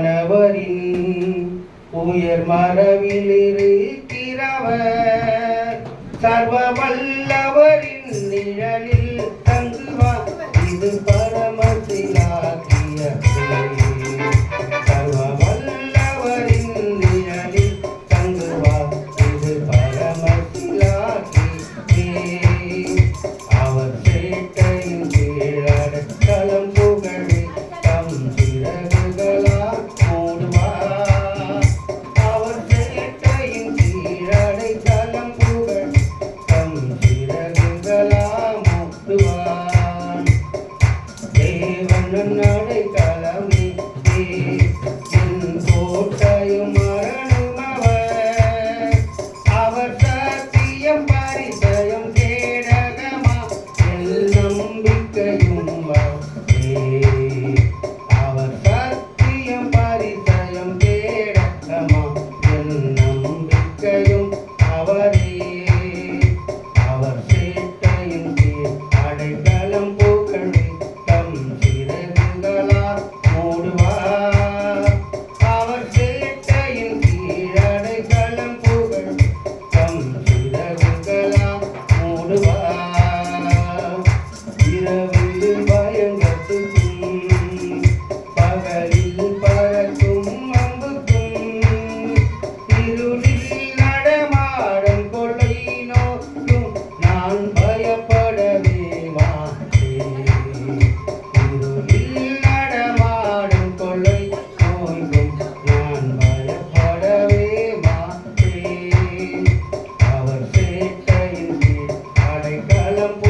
மாணவரின் உயர் மரபிலிருக்கிறவர் சர்வ வல்லவரின் நிழலில் தங்குவார். இது மன்னன் நடை களமே கோட்டையும் மரணம் அவர். அவர் சத்தியம் பரிசயம் கேடகமா எல் நம்பிக்கையும் அவர். சத்தியம் பரிசயம் கேடகமா எல் hagan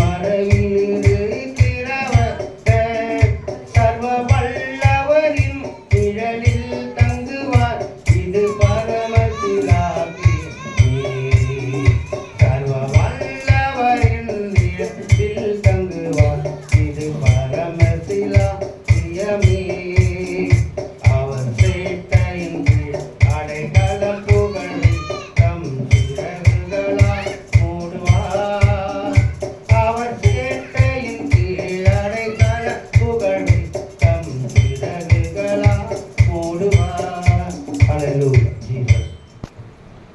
amarelo.